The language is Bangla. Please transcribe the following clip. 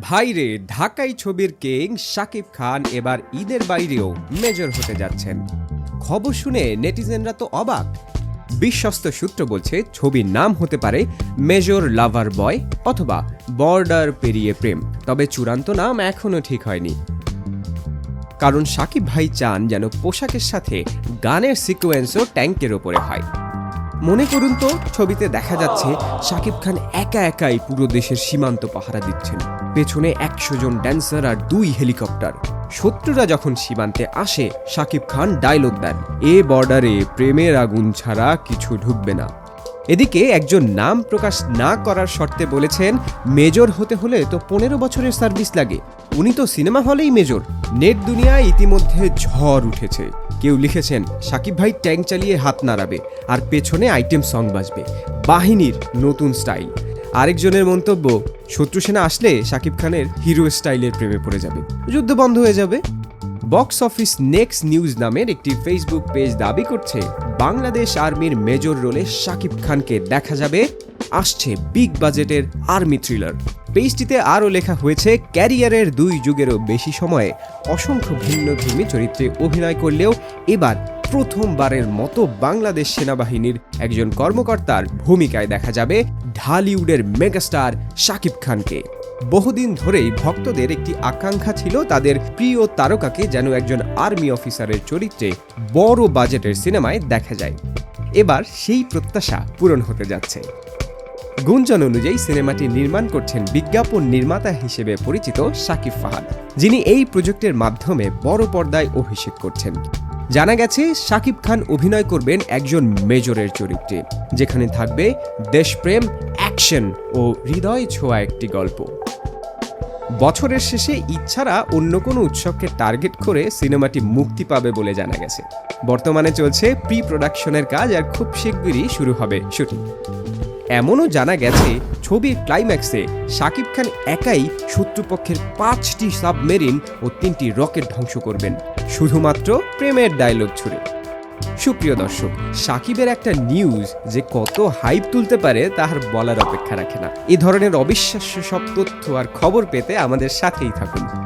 ভাইরে, ঢাকাই ছবির কিং শাকিব খান এবার ঈদের বাইরেও মেজর হতে যাচ্ছেন। খবর শুনে নেটিজেনরা তো অবাক। বিশ্বস্ত সূত্র বলছে, ছবির নাম হতে পারে মেজর লাভার বয় অথবা বর্ডার পেরিয়ে প্রেম, তবে চূড়ান্ত নাম এখনও ঠিক হয়নি। কারণ সাকিব ভাই চান যেন পোশাকের সাথে গানের সিকোয়েন্সও ট্যাঙ্কের ওপরে হয়। মনে করুন তো, ছবিতে দেখা যাচ্ছে সাকিব খান একা একাই পুরো দেশের সীমান্ত পাহারা দিচ্ছেন। পেছনে একশো জন ড্যান্সার আর দুই হেলিকপ্টার শত্রুরা যখন সীমান্তে আসে সাকিব খান ডায়লগ দেন, এ বর্ডারে প্রেমের আগুন ছাড়া কিছু ঢুকবে না। এদিকে একজন নাম প্রকাশ না করার শর্তে বলেছেন, মেজর হতে হলে তো পনেরো বছরের সার্ভিস লাগে। উনি তো সিনেমা হলেই মেজর। নেট দুনিয়ায় ইতিমধ্যে ঝড় উঠেছে। কেউ লিখেছেন, সাকিব ভাই ট্যাঙ্ক চালিয়ে হাত নাড়াবে আর পেছনে আইটেম সং বাজবে। বাহিনীর নতুন স্টাইল। আরেকজনের মন্তব্য, শত্রু সেনা আসলে সাকিব খানের হিরো স্টাইলের প্রেমে পড়ে যাবে। যুদ্ধ বন্ধ হয়ে যাবে। বক্স অফিস নেক্সট নিউজ নামের একটি ফেসবুক পেজ দাবি করছে, বাংলাদেশ আর্মির মেজর রোলে শাকিব খানকে দেখা যাবে। আসছে বিগ বাজেটের আর্মি থ্রিলার। পেজটিতে আরও লেখা হয়েছে, ক্যারিয়ারের দুই যুগেরও বেশি সময়ে অসংখ্য ভিন্নধর্মী চরিত্রে অভিনয় করলেও এবার প্রথমবারের মতো বাংলাদেশ সেনাবাহিনীর একজন কর্মকর্তার ভূমিকায় দেখা যাবে ঢালিউডের মেগাস্টার শাকিব খানকে। বহুদিন ধরেই ভক্তদের একটি আকাঙ্ক্ষা ছিল তাদের প্রিয় তারকাকে যেন একজন আর্মি অফিসারের চরিত্রে বড় বাজেটের সিনেমায় দেখা যায়। এবার সেই প্রত্যাশা পূরণ হতে যাচ্ছে। গুঞ্জন অনুযায়ী সিনেমাটি নির্মাণ করছেন বিজ্ঞাপন নির্মাতা হিসেবে পরিচিত শাকিব ফাহাদ, যিনি এই প্রজেক্টের মাধ্যমে বড় পর্দায় অভিষেক করছেন। জানা গেছে, শাকিব খান অভিনয় করবেন একজন মেজরের চরিত্রে, যেখানে থাকবে দেশপ্রেম, অ্যাকশন ও হৃদয় ছোঁয়া একটি গল্প। বছরের শেষে ইচ্ছারা অন্য কোনো উৎসবকে টার্গেট করে সিনেমাটি মুক্তি পাবে বলে জানা গেছে। বর্তমানে চলছে প্রি প্রোডাকশনের কাজ আর খুব শিগগিরই শুরু হবে শুটিং। এমনও জানা গেছে, ছবির ক্লাইম্যাক্সে শাকিব খান একাই শত্রুপক্ষের পাঁচটি সাবমেরিন ও তিনটি রকেট ধ্বংস করবেন। শুধুমাত্র প্রেমের ডায়লগ ছুড়ে। সুপ্রিয় দর্শক, সাকিবের একটা নিউজ যে কত হাইপ তুলতে পারে তাহার বলার অপেক্ষা রাখে না। এ ধরনের অবিশ্বাস্য সব তথ্য আর খবর পেতে আমাদের সাথেই থাকুন।